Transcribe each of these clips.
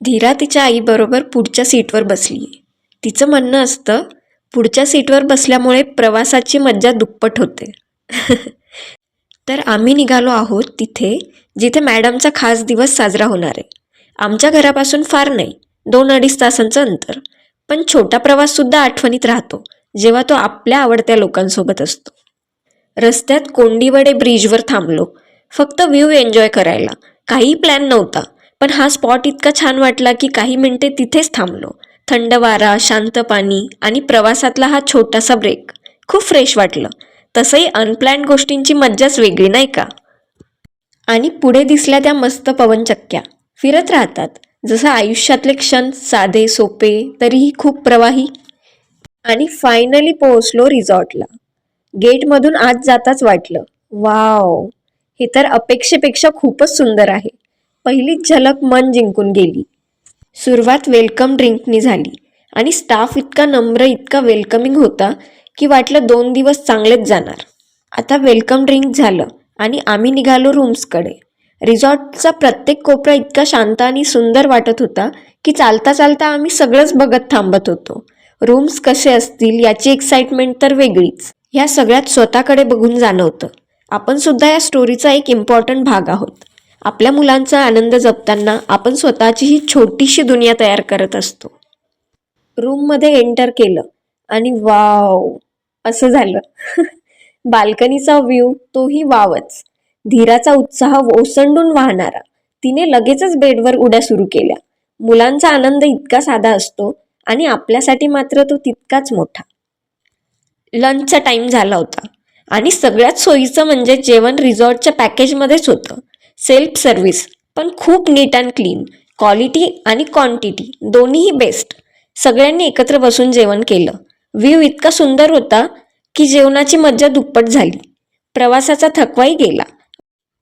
धीरा तिच्या आईबरोबर पुढच्या सीटवर बसली तिचं म्हणणं असतं पुढच्या सीटवर बसल्यामुळे प्रवासाची मज्जा दुप्पट होते. तर आम्ही निघालो आहोत तिथे जिथे मॅडमचा खास दिवस साजरा होणार आहे. आमच्या घरापासून फार नाही दोन अडीच तासांचं अंतर. पण छोटा प्रवाससुद्धा आठवणीत राहतो जेव्हा तो आपल्या आवडत्या लोकांसोबत असतो. रस्त्यात कोंडीवडे ब्रिजवर थांबलो. फक्त व्ह्यू एन्जॉय करायला. काही प्लॅन नव्हता पण हा स्पॉट इतका छान वाटला की काही मिनिटे तिथेच थांबलो. थंड वारा शांत पाणी आणि प्रवासातला हा छोटासा ब्रेक खूप फ्रेश वाटलं. तसंही अनप्लॅन गोष्टींची मज्जाच वेगळी नाही का? आणि पुढे दिसल्या त्या मस्त पवनचक्क्या. फिरत राहतात. जसं आयुष्यातले क्षण साधे सोपे तरीही खूप प्रवाही. आणि फायनली पोहोचलो रिसॉर्टला. गेटमधून आत जाताच वाटलं. वाव! हे तर अपेक्षेपेक्षा खूपच सुंदर आहे. पहिलीच झलक मन जिंकून गेली. सुरुवात वेलकम ड्रिंकनी झाली. आणि स्टाफ इतका नम्र इतका वेलकमिंग होता की वाटलं दोन दिवस चांगलेच जाणार. आता वेलकम ड्रिंक झालं आणि आम्ही निघालो रूम्सकडे रिझॉर्टचा प्रत्येक कोपरा इतका शांत आणि सुंदर वाटत होता की चालता चालता आम्ही सगळंच बघत थांबत होतो. रूम्स कसे असतील याची एक्साइटमेंट तर वेगळीच. ह्या सगळ्यात स्वतःकडे बघून जाणवतं आपण सुद्धा या स्टोरीचा एक इम्पॉर्टंट भाग आहोत. आपल्या मुलांचा आनंद जपताना आपण स्वतःची ही छोटीशी दुनिया तयार करत असतो. रूममध्ये एंटर केलं आणि वाव असं झालं. बाल्कनीचा व्ह्यू तोही वावच. धीराचा उत्साह ओसंडून वाहणारा. तिने लगेचच बेडवर उड्या सुरू केल्या. मुलांचा आनंद इतका साधा असतो आणि आपल्यासाठी मात्र तो तितकाच मोठा. लंचचा टाइम झाला होता आणि सगळ्यात सोयीचं म्हणजे जेवण रिसॉर्टच्या पॅकेजमध्येच होतं. सेल्फ सर्व्हिस पण खूप नीट अँड क्लीन क्वालिटी आणि क्वांटिटी दोन्हीही बेस्ट. सगळ्यांनी एकत्र बसून जेवण केलं. व्ह्यू इतका सुंदर होता की जेवणाची मज्जा दुप्पट झाली. प्रवासाचा थकवाही गेला.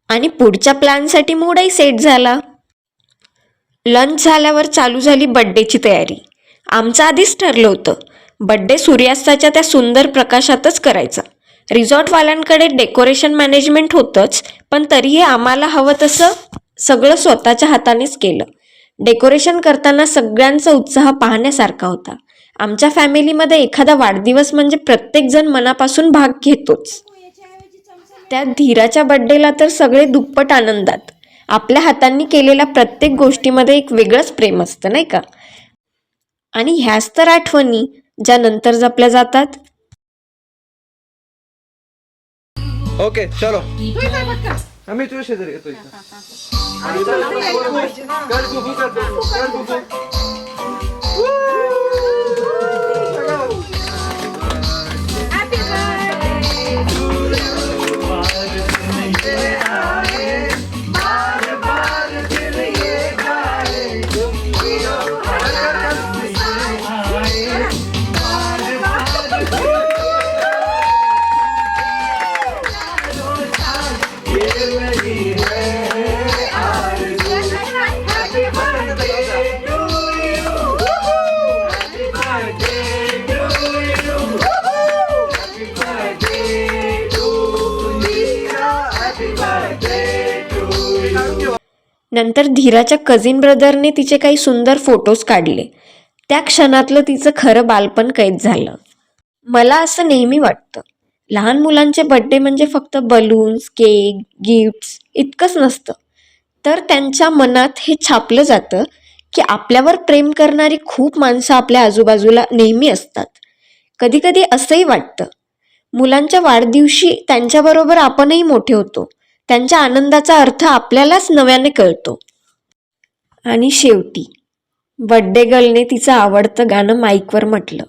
आणि पुढच्या प्लॅनसाठी मूडही सेट झाला. लंच झाल्यावर चालू झाली बड्डेची तयारी. आमचं आधीच ठरलं होतं. बड्डे सूर्यास्ताच्या त्या सुंदर प्रकाशातच करायचा. रिझॉर्टवाल्यांकडे डेकोरेशन मॅनेजमेंट होतंच पण तरीही आम्हाला हवं तसं सगळं स्वतःच्या हातानेच केलं. डेकोरेशन करताना सगळ्यांचा उत्साह पाहण्यासारखा होता. आमच्या फॅमिलीमध्ये एखादा वाढदिवस म्हणजे प्रत्येकजण मनापासून भाग घेतोच. त्या धीराच्या बड्डेला तर सगळे दुप्पट आनंदात. आपल्या हातांनी केलेल्या प्रत्येक गोष्टीमध्ये एक वेगळंच प्रेम असतं नाही का? आणि ह्याच तर आठवणी ज्या नंतर जपल्या जातात ওকে চলো। আমি তুই সেদের তুই কাল গুফু কাল গুফু কাল গুফু नंतर धीराच्या कझिन ब्रदरने तिचे काही सुंदर फोटोज काढले. त्या क्षणातलं तिचं खरं बालपण कैद झालं. मला असं नेहमी वाटतं. लहान मुलांचे बड्डे म्हणजे फक्त बलून्स केक गिफ्ट्स इतकंच नसतं. तर त्यांच्या मनात हे छापलं जातं की आपल्यावर प्रेम करणारी खूप माणसं आपल्या आजूबाजूला नेहमी असतात. कधीकधी असंही वाटतं. मुलांच्या वाढदिवशी त्यांच्याबरोबर आपणही मोठे होतो. त्यांच्या आनंदाचा अर्थ आपल्यालाच नव्याने कळतो. आणि शेवटी बड्डे गर्लने तिचं आवडतं गाणं माईकवर म्हटलं.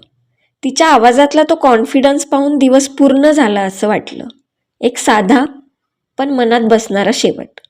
तिच्या आवाजातला तो कॉन्फिडन्स पाहून दिवस पूर्ण झाला असं वाटलं. एक साधा पण मनात बसणारा शेवट.